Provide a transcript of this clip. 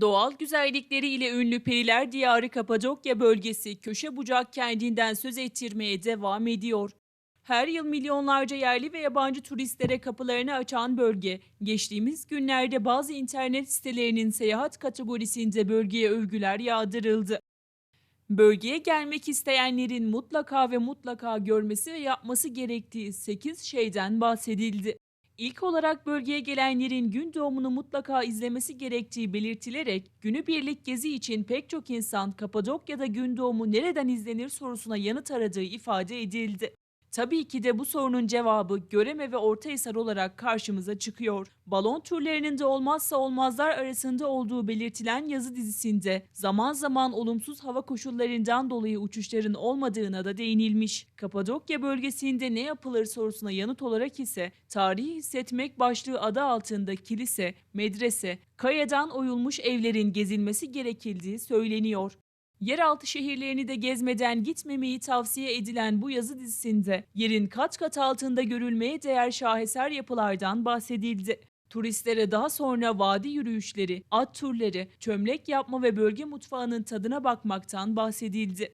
Doğal güzellikleriyle ünlü Periler Diyarı Kapadokya bölgesi köşe bucak kendinden söz ettirmeye devam ediyor. Her yıl milyonlarca yerli ve yabancı turistlere kapılarını açan bölge, geçtiğimiz günlerde bazı internet sitelerinin seyahat kategorisinde bölgeye övgüler yağdırıldı. Bölgeye gelmek isteyenlerin mutlaka ve mutlaka görmesi ve yapması gerektiği 8 şeyden bahsedildi. İlk olarak bölgeye gelenlerin gün doğumunu mutlaka izlemesi gerektiği belirtilerek günübirlik gezi için pek çok insan Kapadokya'da gün doğumu nereden izlenir sorusuna yanıt aradığı ifade edildi. Tabii ki de bu sorunun cevabı Göreme ve Ortahisar olarak karşımıza çıkıyor. Balon turlarının da olmazsa olmazlar arasında olduğu belirtilen yazı dizisinde zaman zaman olumsuz hava koşullarından dolayı uçuşların olmadığına da değinilmiş. Kapadokya bölgesinde ne yapılır sorusuna yanıt olarak ise tarihi hissetmek başlığı adı altında kilise, medrese, kayadan oyulmuş evlerin gezilmesi gerekildiği söyleniyor. Yeraltı şehirlerini de gezmeden gitmemeyi tavsiye edilen bu yazı dizisinde yerin kat kat altında görülmeye değer şaheser yapılardan bahsedildi. Turistlere daha sonra vadi yürüyüşleri, at turları, çömlek yapma ve bölge mutfağının tadına bakmaktan bahsedildi.